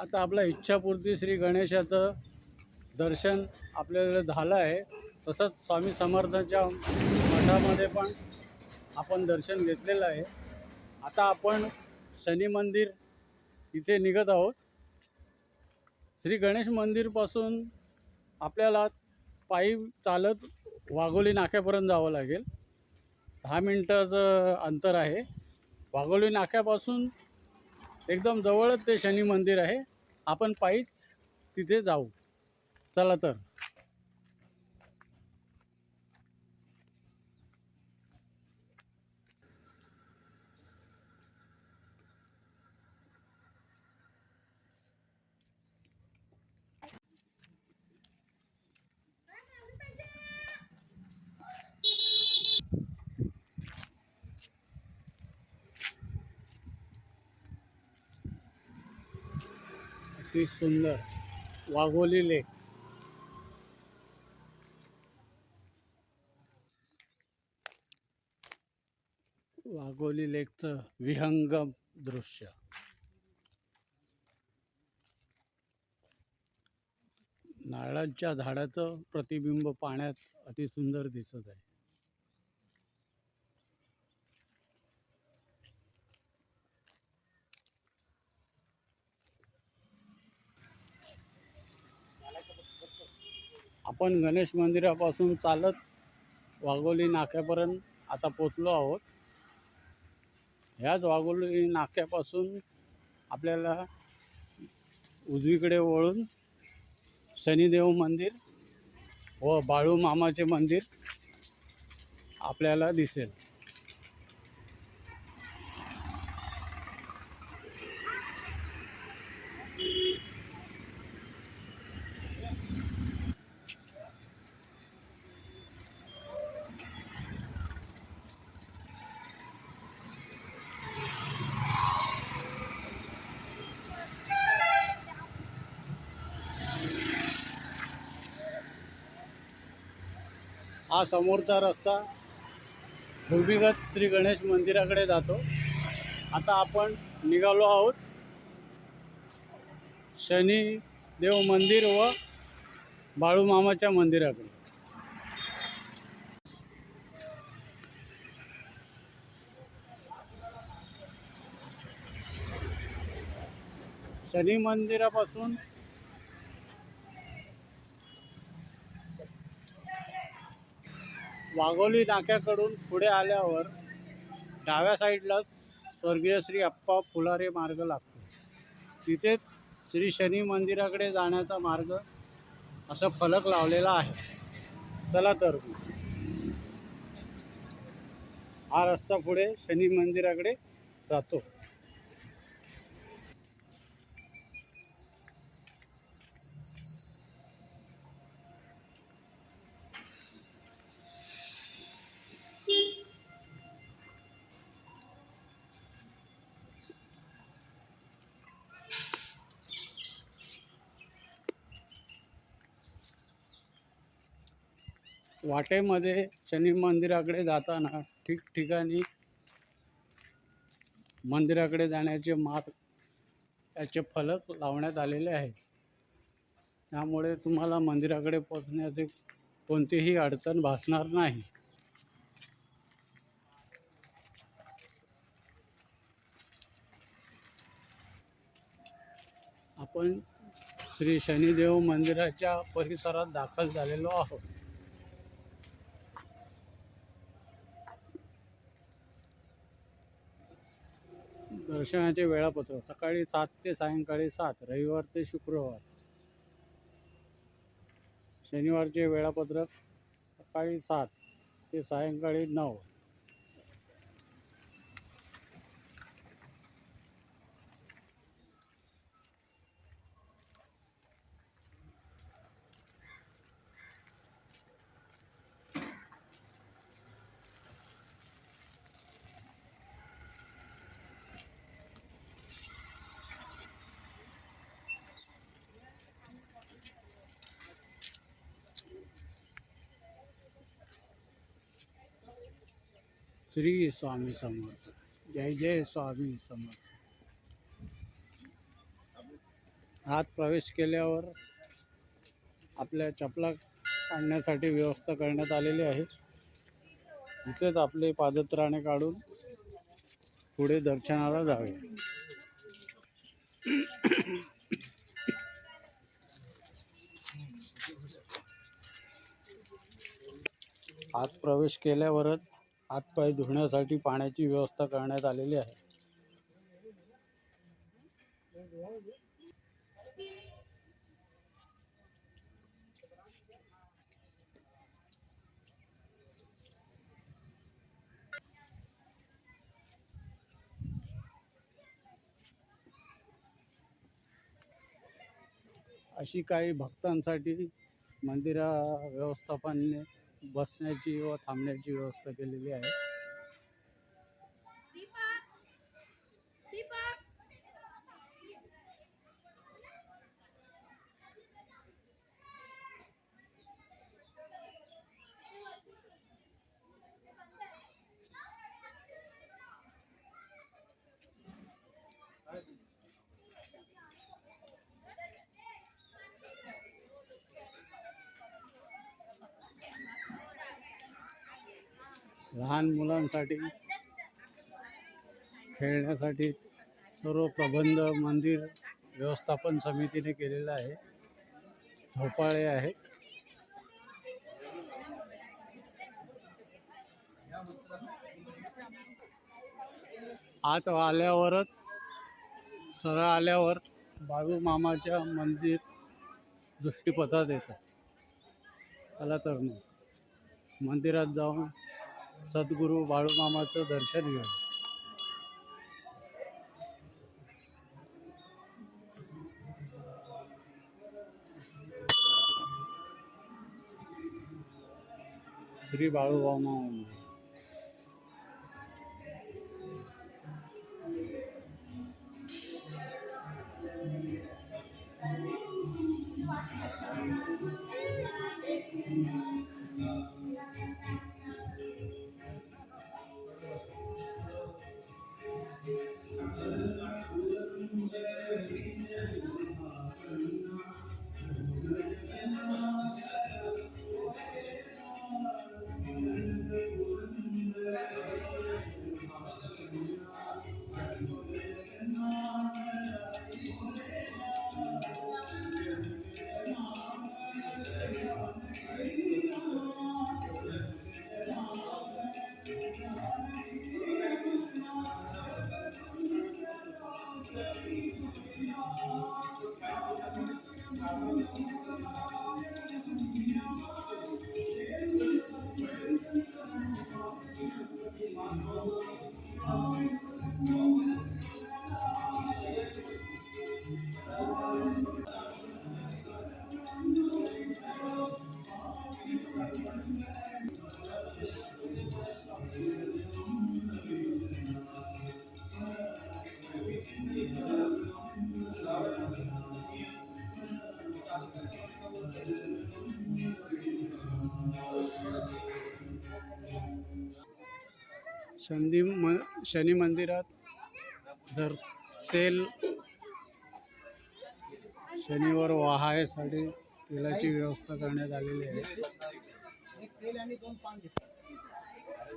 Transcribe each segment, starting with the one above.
आता आपल्या इच्छापूर्ती श्री गणेशाचं दर्शन आपल्याला झालं आहे. तसंच स्वामी समर्थांच्या मठामध्ये पण आपण दर्शन घेतलेलं आहे. आता आपण शनी मंदिर इथे निघत आहोत. श्री गणेश मंदिरपासून आपल्याला पायी चालत वाघोली नाक्यापर्यंत जावं लागेल. दहा मिनटाचं अंतर आहे. वाघोली नाक्यापासून एकदम जवळच ते शनी मंदिर आहे. आपण पायीच तिथे जाऊ. चला तर. सुंदर वाघोली लेक वाघोली लेकचं विहंगम दृश्य. नारळांच्या झाडाचं प्रतिबिंब पाण्यात अति सुंदर दिसत आहे. आपण गणेश मंदिरापासून चालत वाघोली नाक्यापर्यंत आता पोचलो आहोत. ह्याच वाघोली नाक्यापासून आपल्याला उजवीकडे वळून शनिदेव मंदिर व बाळू मामाचे मंदिर आपल्याला दिसेल. हा समोरचा रस्ता भूमिगत श्री गणेश मंदिराकडे जातो. आता आपण निघालो आहोत शनी देव मंदिर व बाळूमामाच्या मंदिराकडे. शनी मंदिरापासून वाघोली नाक्याकडून पुढे आल्यावर डाव्या साईडला स्वर्गीय श्री अप्पा फुलारे मार्ग लागतो. तिथेच श्री शनी मंदिराकडे जाण्याचा मार्ग असं फलक लावलेला आहे. चला तर हा रस्ता पुढे शनी मंदिराकडे जातो. वाटेमध्ये शनी मंदिराकडे जाताना ठिकठिकाणी मंदिराकडे जाण्याचे मार्ग याचे फलक लावण्यात आलेले आहेत. त्यामुळे तुम्हाला मंदिराकडे पोचण्याचे कोणतीही अडचण भासणार नाही. आपण श्री शनिदेव मंदिराच्या परिसरात दाखल झालेलो आहोत. दर्शनाचे वेळापत्रक सकाळी सात ते सायंकाळी सात रविवार ते शुक्रवार. शनिवारचे वेळापत्रक सकाळी सात ते सायंकाळी नऊ. श्री स्वामी समर्थ. जय जय स्वामी समर्थ. आत प्रवेश केल्यावर आपल्या चपला काढण्यासाठी व्यवस्था करण्यात आलेली आहे. इथेच आपले पादत्राणे काढून पुढे दर्शनाला जावे. आत प्रवेश केल्यावरच हातपाय धुण्यासाठी पाण्याची व्यवस्था करण्यात आलेली आहे. अशी काही भक्तांसाठी मंदिरा व्यवस्थापनाने बसण्याची व थांबण्याची व्यवस्था केलेली आहे. लहान मुलांसाठी खेळण्यासाठी सर्व प्रबंध मंदिर व्यवस्थापन समितीने केलेलं आहे. झोपाळे आहे आत आल्यावरच सरळ आल्यावर बाळू मामाच्या मंदिर दृष्टीपथात येतं. आला तर मंदिरात जाऊन सद्गुरू बाळूमामाचं दर्शन घेऊ श्री बाळूमामा. मंदिर शनी म शनी मंदिरात धरतेल. शनिवार वाहायसाठी तेलाची व्यवस्था करण्यात आलेली आहे.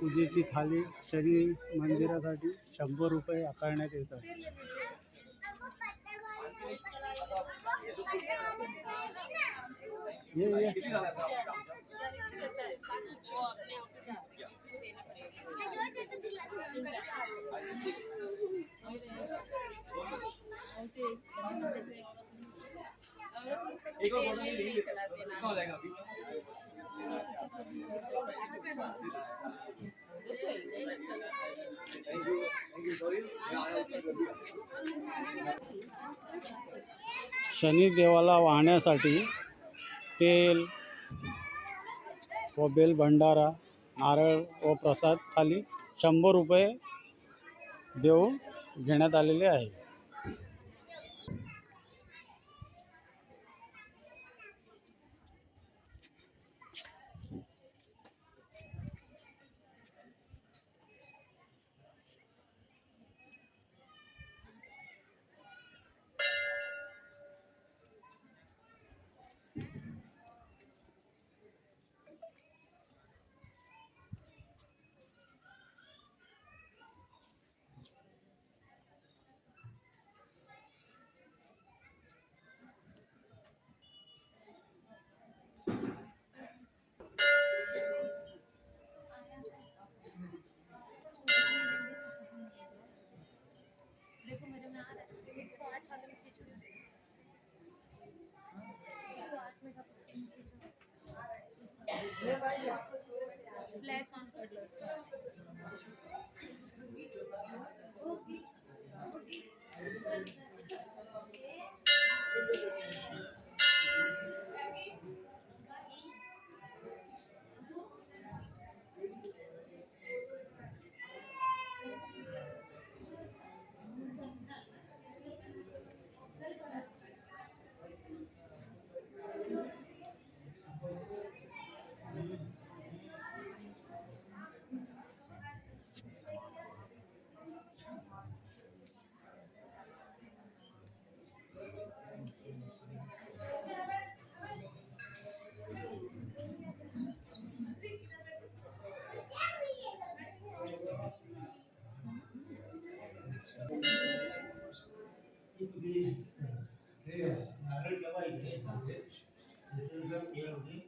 पूजेची थाली शनी मंदिरासाठी शंभर रुपये आकारण्यात येत आहे. ये ये. शनिदेवाला वाहण्यासाठी तेल व बेल भंडारा नारळ व प्रसाद थाली शंभर रुपये देऊन घेण्यात आलेले आहे. वाले में खींचो? एक सौ आठ मेगापिक्सल खींचो? फ्लैश ऑन कर लो नारळ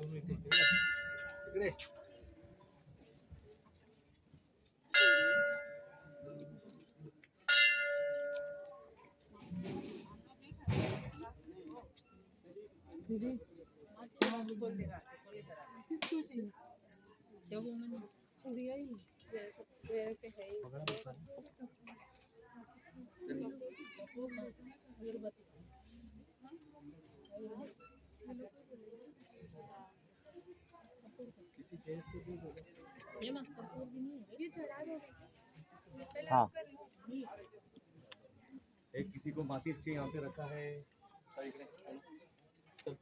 इकडे हा, केळ होते इकडे. हळदी. सगळं हाँ। एक किसी को माचिस से यहाँ पे रखा है। सर,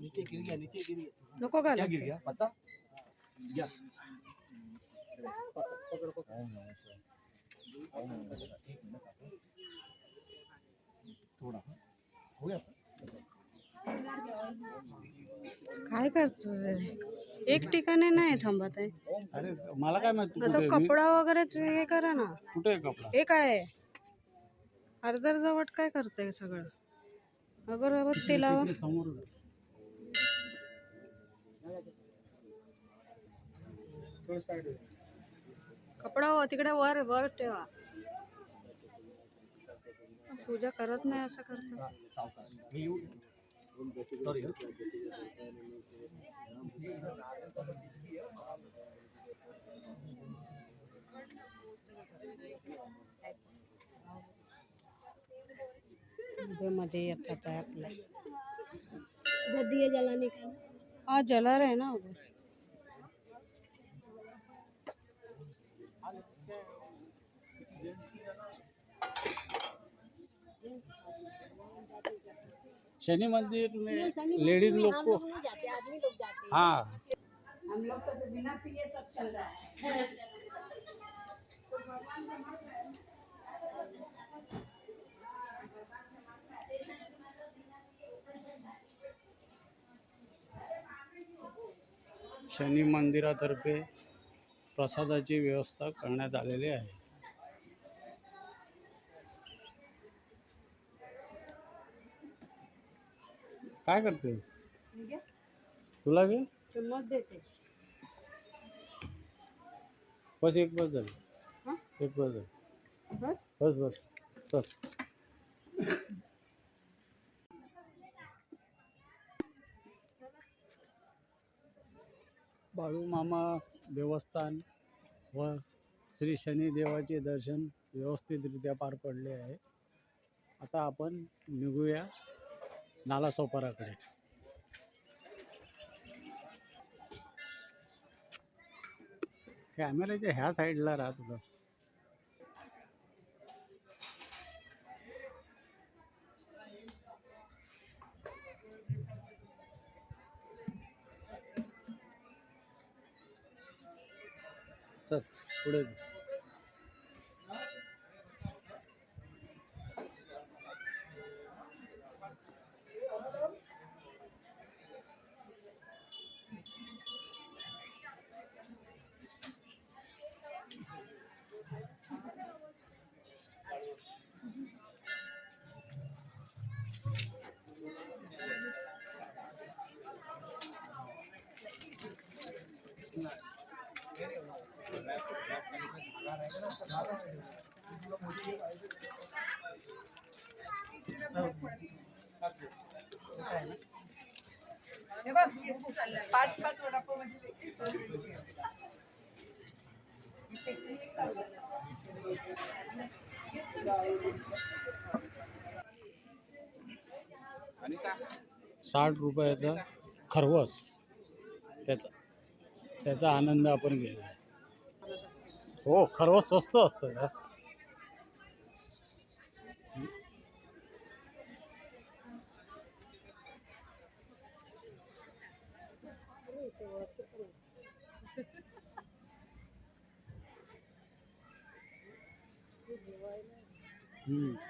नीचे गिर गया नीचे गिर गया। नको क्या घालू गिर गया? पता या। पकड़ पकड़ थोड़ा। हो गया? काय करतो एक ठिकाणी नाही थांबत आहे. अरे मला काय माहिती आता कुठे आहे? मी- कपडा वगैरे ते हे करा ना. कुठे आहे कपडा? हे काय आहे. अर्ध अर्धवट काय करते सगळं? अगरबत्ती लावा तिकडे समोर कपडा हो तिकडे वर वर ठेवा. पूजा करत नाही असं सॉरी मध्ये मध्ये येतात आहे आपल्या उधर जलाने का हा जला रहे ना उधर शनि मंदिर में लेडीज लोग को जाते आदमी लोग जाते हाँ। शनी मंदिरातर्फे प्रसादाची व्यवस्था करण्यात आलेली आहे. काय करतेस? तुला घे चम्मच देते. बस एक बस झाली. हा? एक बस झाली. बस? बस बस. बस बाळूमामा देवस्थान व श्री शनिदेवाचे दर्शन व्यवस्थितरित्या पार पडले आहे. आता आपण निघूया. नाला चौपाराकडे. कॅमेऱ्याच्या ह्या साईडला राहत होतं. चल पुढे. साठ रुपयाचा खरवस. त्याचा त्याचा आनंद आपण घेऊ हो खरवस स्वस्त असतं का हम्म.